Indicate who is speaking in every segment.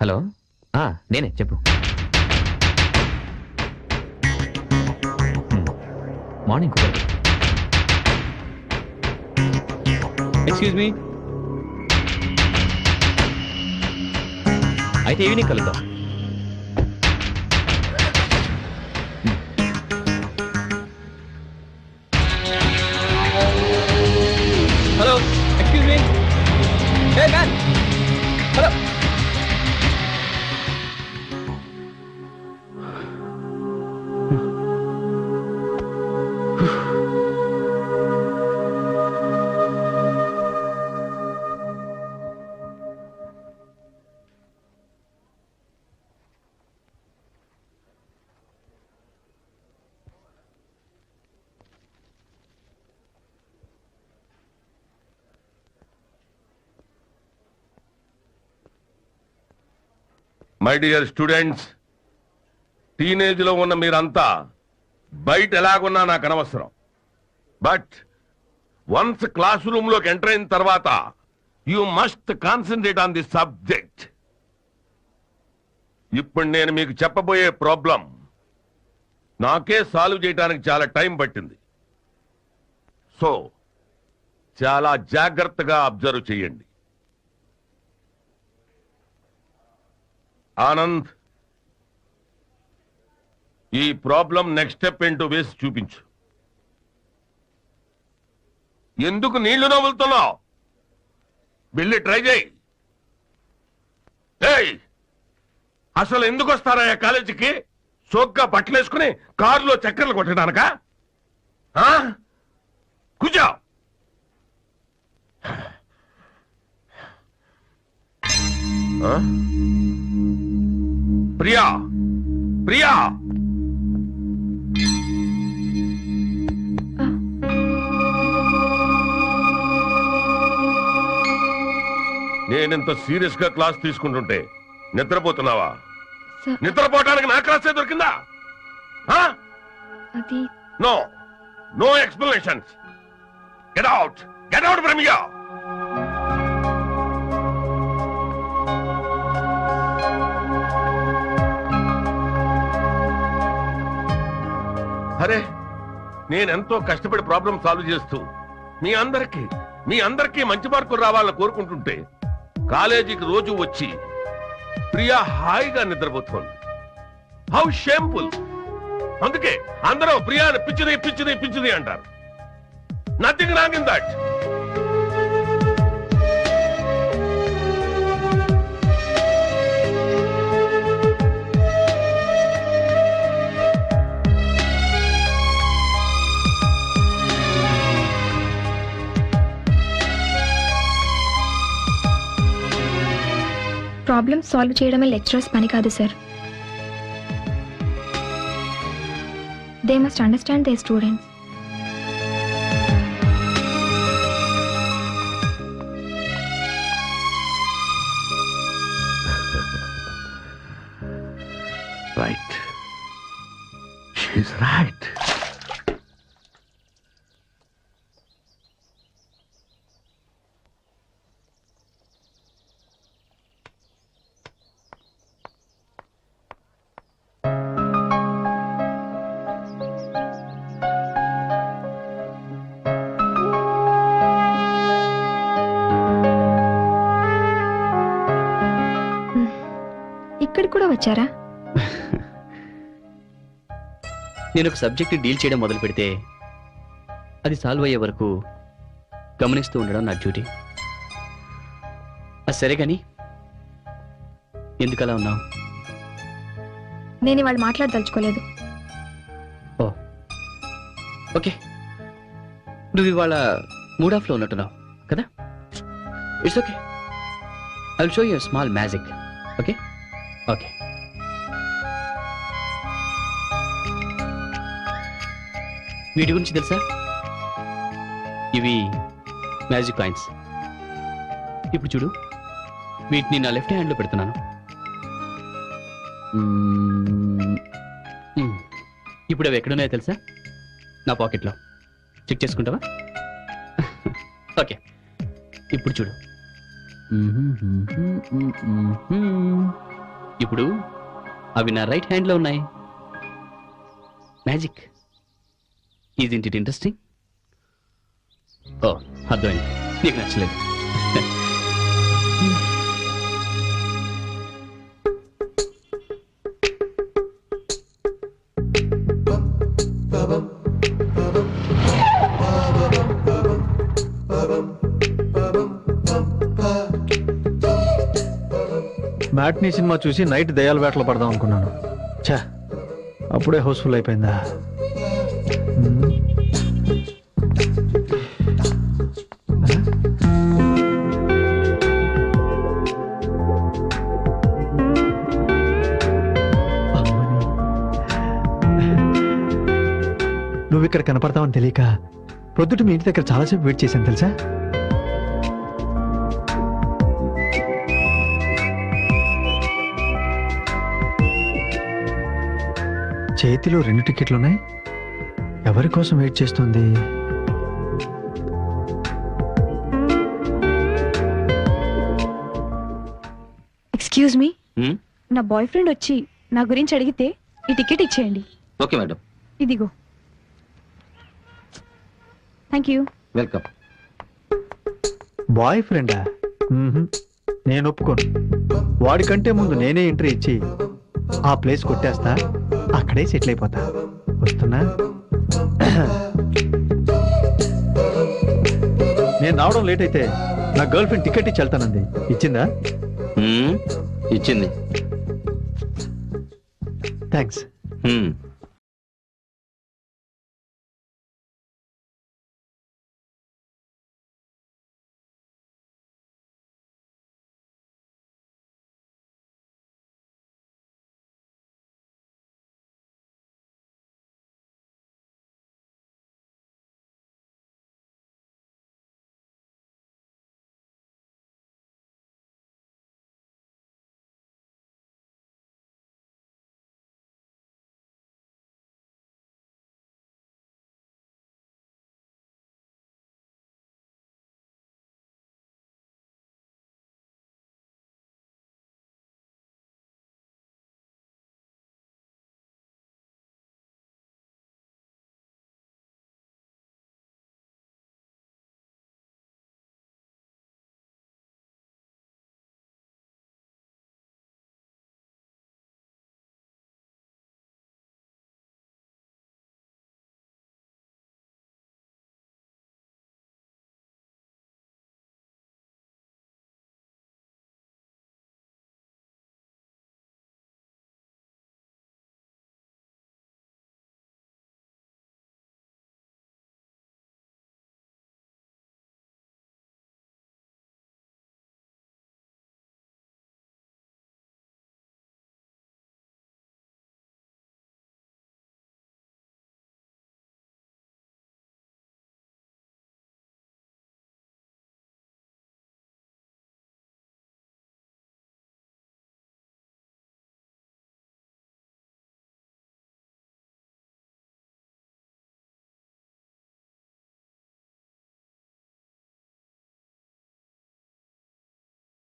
Speaker 1: Hello? నేనే చెప్పు. Morning కుదరదు
Speaker 2: ఎక్స్క్యూజ్ మీ
Speaker 1: అయితే ఈవినింగ్ కలుద్దాం.
Speaker 2: Hello excuse me hey man hello
Speaker 3: my dear students టీనేజ్లో ఉన్న మీరంతా బయట ఎలాగున్నా నాకు అనవసరం. బట్ వన్స్ క్లాస్ రూమ్లోకి ఎంటర్ అయిన తర్వాత you must concentrate on the subject ఇప్పుడు నేను మీకు చెప్పబోయే ప్రాబ్లం నాకే సాల్వ్ చేయడానికి చాలా టైం పట్టింది. సో చాలా జాగ్రత్తగా అబ్జర్వ్ చేయండి. ఆనంద్ ఈ ప్రాబ్లం నెక్స్ట్ స్టెప్ ఏంటో వేసి చూపించు. ఎందుకు నీళ్ళు నవ్వులుతున్నావు వెళ్ళి ట్రై చేయి. ఏయ్! అసలు ఎందుకు వస్తారా ఆ కాలేజీకి? సోగ్గా బట్టలేసుకుని కారులో చక్కెరలు కొట్టడానక? ఆ? కూర్చో! ప్రియా ప్రియా. నేనింత సీరియస్గా క్లాస్ తీసుకుంటుంటే నిద్రపోతున్నావా?
Speaker 4: సార్.
Speaker 3: నిద్రపోవడానికి నా క్లాసే దొరికిందా? No no explanations. Get out get out from yeah అరే నేనెంతో కష్టపడి ప్రాబ్లం సాల్వ్ చేస్తూ మీ అందరికీ మీ అందరికీ మంచి మార్కులు రావాలని కోరుకుంటుంటే కాలేజీకి రోజు వచ్చి ప్రియా హాయిగా నిద్రపోతోంది. హౌ షేంపుల్ అందుకే అందరూ ప్రియాని పిచ్చిది పిచ్చిది పిచ్చిది అంటారు. Nothing wrong in that
Speaker 4: problem solve చేయడమే లెక్చరర్స్ పని కాదు sir they must understand they students వచ్చారా?
Speaker 2: నేను ఒక సబ్జెక్ట్ డీల్ చేయడం మొదలు పెడితే అది సాల్వ్ అయ్యే వరకు గమనిస్తూ ఉండడం నా డ్యూటీ. అది సరే కానీ ఎందుకు అలా ఉన్నావు?
Speaker 4: నేను ఇవాళ మాట్లాడదలుచుకోలేదు.
Speaker 2: Oh okay. నువ్వు ఇవాళ మూడ్ ఆఫ్లో ఉన్నట్టున్నావు కదా? It's okay I show you small magic okay okay వీటి గురించి తెలుసా? ఇవి మ్యాజిక్ కాయిన్స్. ఇప్పుడు చూడు వీటిని నా లెఫ్ట్ హ్యాండ్లో పెడుతున్నాను. ఇప్పుడు అవి ఎక్కడున్నాయో తెలుసా? నా పాకెట్లో. చెక్ చేసుకుంటావా? ఓకే. ఇప్పుడు చూడు. ఇప్పుడు అవి నా రైట్ హ్యాండ్లో ఉన్నాయి. మ్యాజిక్. ఈజ్ ఇట్ ఇంట్రెస్టింగ్ ఓ అర్థమైంది. నీకు నచ్చలేదు.
Speaker 5: మ్యాట్నీ సినిమా చూసి నైట్ దయాల వేటలు పడదాం అనుకున్నాను. ఛా అప్పుడే హౌస్ఫుల్ అయిపోయిందా? నువ్వు ఇక్కడ కనపడతావని తెలియక ప్రొద్దుట మీ ఇంటి దగ్గర చాలాసేపు వెయిట్ చేశాను తెలుసా? చేతిలో రెండు టికెట్లు ఉన్నాయి. ఎవరి కోసం వెయిట్ చేస్తుంది?
Speaker 6: Excuse me
Speaker 2: Hmm?
Speaker 6: నా బాయ్ ఫ్రెండ్ వచ్చి నా గురించి అడిగితే ఈ టికెట్ ఇచ్చేయండి.
Speaker 2: ఓకే మేడం
Speaker 6: ఇదిగో. థ్యాంక్ యూ
Speaker 2: వెల్కమ్
Speaker 5: బాయ్ ఫ్రెండా. నేను ఒప్పుకోను. వాడికంటే ముందు నేనే ఎంట్రీ ఇచ్చి ఆ ప్లేస్ కొట్టేస్తా అక్కడే సెటిల్ అయిపోతా. వస్తున్నా? నేను రావడం లేట్ అయితే నా గర్ల్ ఫ్రెండ్ టికెట్ ఇచ్చి వెళ్తానంది. ఇచ్చిందా?
Speaker 2: ఇచ్చింది.
Speaker 5: థ్యాంక్స్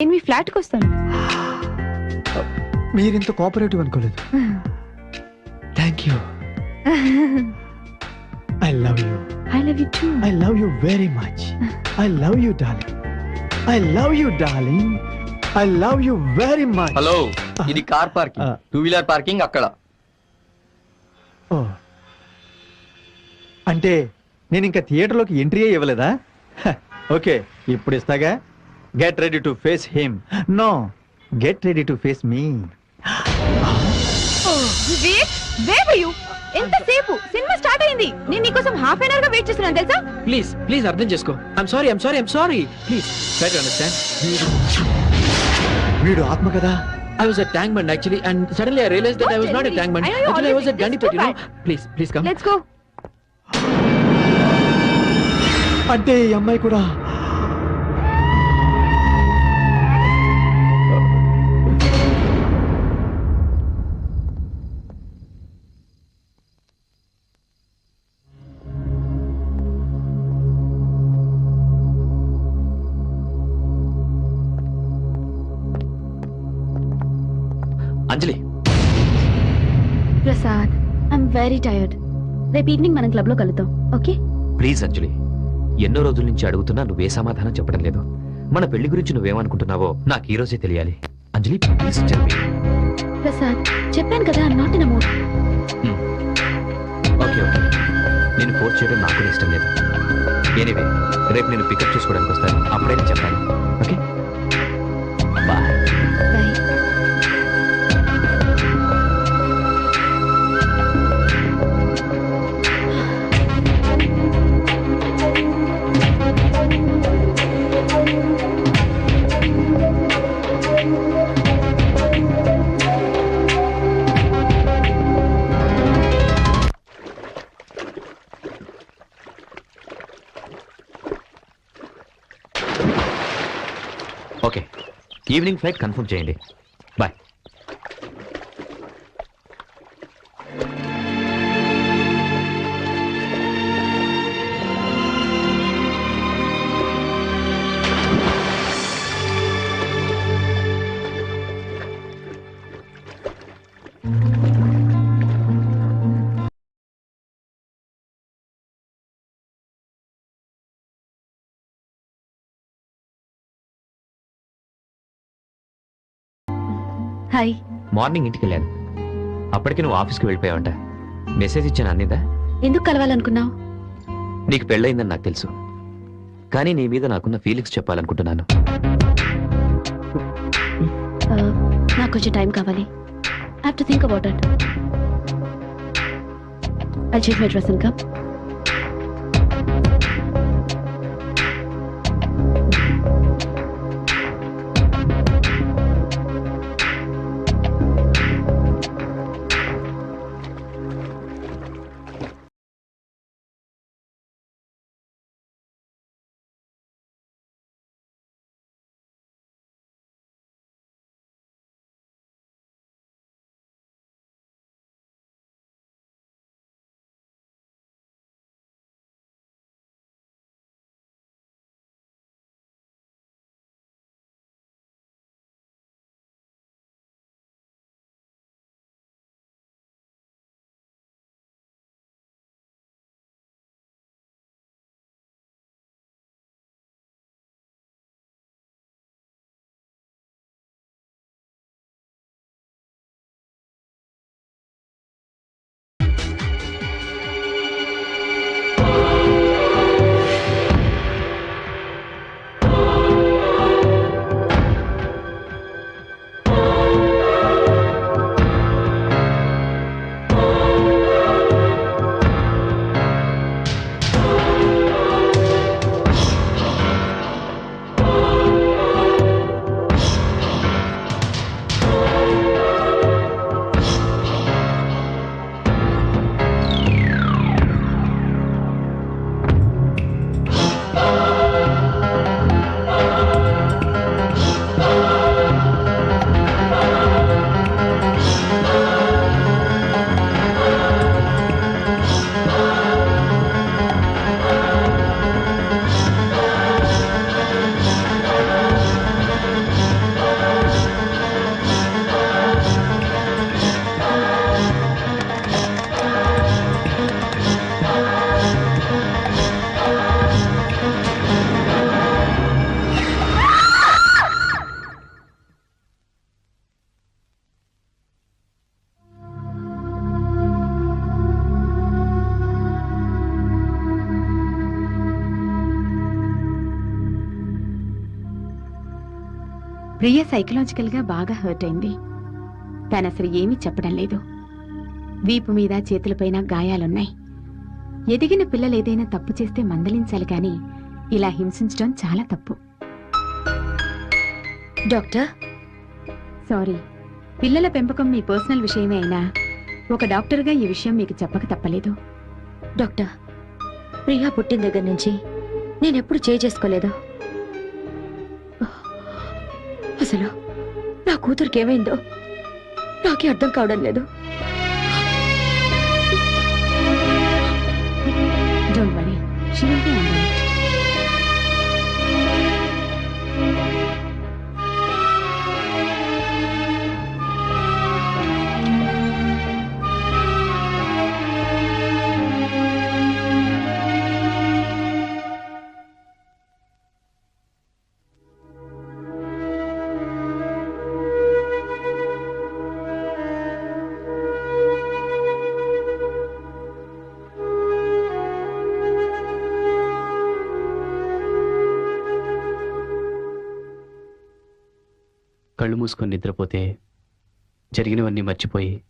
Speaker 6: నేను మీ ఫ్లాట్కి వస్తాను.
Speaker 5: మీరింత కోఆపరేటివ్ అనుకోలేదు. Thank you I love you
Speaker 6: I love you too
Speaker 5: I love you very much I love you darling I love you darling I love you very much
Speaker 2: hello ఇది car parking. Two wheeler parking అక్కడ.
Speaker 5: ఓ. అంటే నేను ఇంకా థియేటర్లోకి entry ఇవ్వలేదా? Okay. ఇప్పుడు ఇస్తాగా? Get ready to face him no get ready to face me
Speaker 6: Vivek where you ఎంతసేపు సినిమా స్టార్ట్ అయింది నేను నీకోసం హాఫ్ అన్ అవర్గా వెయిట్ చేస్తున్నాను తెలుసా
Speaker 1: ప్లీజ్ ప్లీజ్ అర్థం చేసుకో I'm sorry I'm sorry I'm sorry please try to understand
Speaker 5: వీడు ఆత్మ కదా
Speaker 1: I was at Tank Bund actually, and suddenly I realized that
Speaker 6: Don't
Speaker 1: I was not
Speaker 6: me.
Speaker 1: Tank Bund.
Speaker 6: I know you
Speaker 1: Actually, I was
Speaker 6: always
Speaker 1: at
Speaker 6: think
Speaker 1: Gandhipet, you
Speaker 6: this
Speaker 1: know. Please, please come.
Speaker 6: Let's go
Speaker 5: అంటే ఈ అమ్మాయి కూడా
Speaker 4: very tired రేపు evening మనం క్లబ్లో కలుద్దాం okay
Speaker 7: please అంజలి ఎన్నో రోజుల నుంచి అడుగుతున్నా నువ్వే సమాధానం చెప్పడం లేదు. మన పెళ్ళి గురించి నువ్వేమనుకుంటున్నావో నాకు ఈ రోజే తెలియాలి. అంజలి ప్లీజ్ చెప్పి.
Speaker 4: ప్రసాద్ చెప్పాను కదా not in mood
Speaker 7: okay okay నేను ఫోర్స్ చేయడం నాకు ఇష్టం లేదు. ఎనీవే రేపు నేను పికప్ చేసుకోవడానికి వస్తాను. అప్పుడే నేను చెప్తాను ఓకే ఈవినింగ్ ఫ్లైట్ కన్ఫర్మ్ చేయండి.
Speaker 4: హాయ్
Speaker 7: మార్నింగ్ ఇంటికి వెళ్ళాను. అప్పటికి నువ్వు ఆఫీస్కి వెళ్ళిపోయావంట. మెసేజ్ ఇచ్చాను అందిందా
Speaker 4: ఎందుకు కలవాలనుకున్నావు?
Speaker 7: నీకు పెళ్ళయిందని నాకు తెలుసు. కానీ నీ మీద నాకున్న ఫీలింగ్స్ చెప్పాలనుకుంటున్నాను.
Speaker 4: నాకు కొంచెం టైం కావాలి. Have to think about it I change my dress and come Priya సైకలాజికల్గా బాగా హర్ట్ అయింది. తను అసలు ఏమీ చెప్పడం లేదు. వీపు మీద చేతులపైన గాయాలున్నాయి. ఎదిగిన పిల్లలు ఏదైనా తప్పు చేస్తే మందలించాలి కానీ ఇలా హింసించడం చాలా తప్పు. డాక్టర్? సారీ. పిల్లల పెంపకం మీ పర్సనల్ విషయమే అయినా ఒక డాక్టర్గా ఈ విషయం మీకు చెప్పక తప్పలేదు. డాక్టర్ ప్రియా పుట్టిన దగ్గర నుంచి నేనెప్పుడు చేసుకోలేదు. కూతురికి ఏమైందో నాకే అర్థం కావడం లేదు.
Speaker 2: కళ్ళు మూసుకొని నిద్రపోతే జరిగినవన్నీ మర్చిపోయి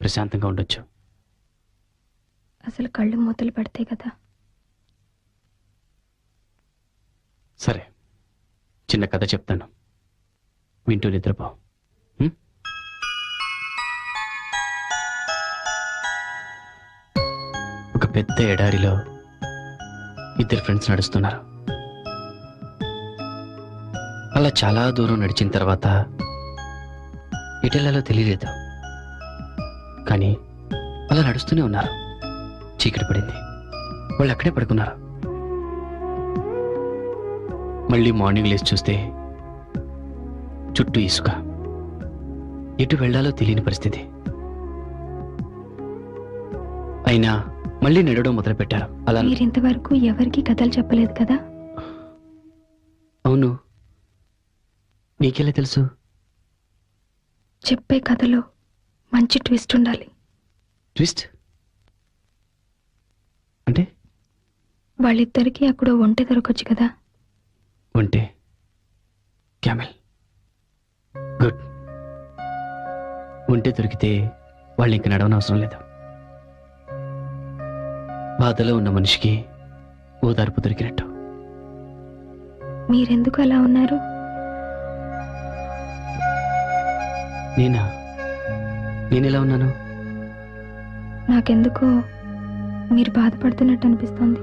Speaker 2: ప్రశాంతంగా ఉండొచ్చు.
Speaker 8: అసలు కళ్ళు మూతలు పడితే కదా?
Speaker 2: సరే. చిన్న కథ చెప్తాను. వింటూ నిద్రపో? ఒక పెద్ద ఎడారిలో ఇద్దరు ఫ్రెండ్స్ నడుస్తున్నారు. అలా చాలా దూరం నడిచిన తర్వాత ఎటెళ్ళాలో తెలియలేదు. కానీ అలా నడుస్తూనే ఉన్నారు. చీకటి పడింది. వాళ్ళు అక్కడే పడుకున్నారు. మళ్ళీ మార్నింగ్ లేచి చూస్తే చుట్టూ ఇసుక. ఎటు వెళ్ళాలో తెలియని పరిస్థితి. అయినా మళ్ళీ నడవడం మొదలుపెట్టారు. అలా
Speaker 8: మీరు ఇంతవరకు ఎవరికి కథలు చెప్పలేదు కదా?
Speaker 2: అవును. నీకెలా తెలుసు?
Speaker 8: చెప్పే కథలో మంచి ట్విస్ట్ ఉండాలి.
Speaker 2: ట్విస్ట్? అంటే?
Speaker 8: వాళ్ళిద్దరికీ అక్కడ ఒంటె దొరకొచ్చు కదా.
Speaker 2: ఉంటే క్యామెల్. గుడ్. ఉంటే దొరికితే వాళ్ళు ఇంక నడవనవసరం లేదు. బాధలో ఉన్న మనిషికి ఓదార్పు దొరికినట్టు.
Speaker 8: మీరెందుకు అలా ఉన్నారు?
Speaker 2: నేనా? నేనెలా ఉన్నాను?
Speaker 8: నాకెందుకో మీరు బాధపడుతున్నట్టు అనిపిస్తుంది.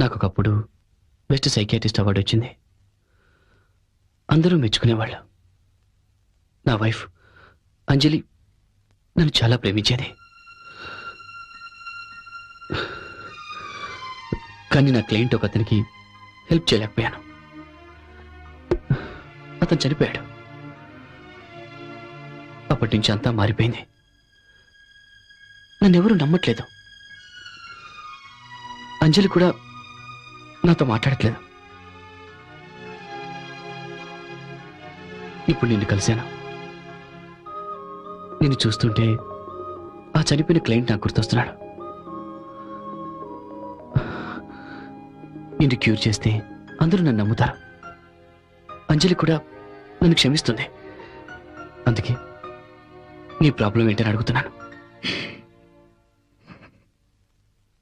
Speaker 2: నాకు ఒకప్పుడు బెస్ట్ సైకియాట్రిస్ట్ అవార్డు వచ్చింది. అందరూ మెచ్చుకునేవాళ్ళు. నా వైఫ్ అంజలి నన్ను చాలా ప్రేమించేది. కానీ నా క్లయింట్ ఒక అతనికి హెల్ప్ చేయలేకపోయాను. అతను చనిపోయాడు. అప్పటి నుంచి అంతా మారిపోయింది. నన్నెవరూ నమ్మట్లేదు. అంజలి కూడా నాతో మాట్లాడట్లేదు. ఇప్పుడు నిన్ను కలిశాను. నిన్ను చూస్తుంటే ఆ చనిపోయిన క్లయింట్ నాకు గుర్తొస్తున్నాడు. నిన్ను క్యూర్ చేస్తే అందరూ నన్ను నమ్ముతారు. అంజలి కూడా నన్ను క్షమిస్తుంది. అందుకే నీ ప్రాబ్లం ఏంటని అడుగుతున్నాను.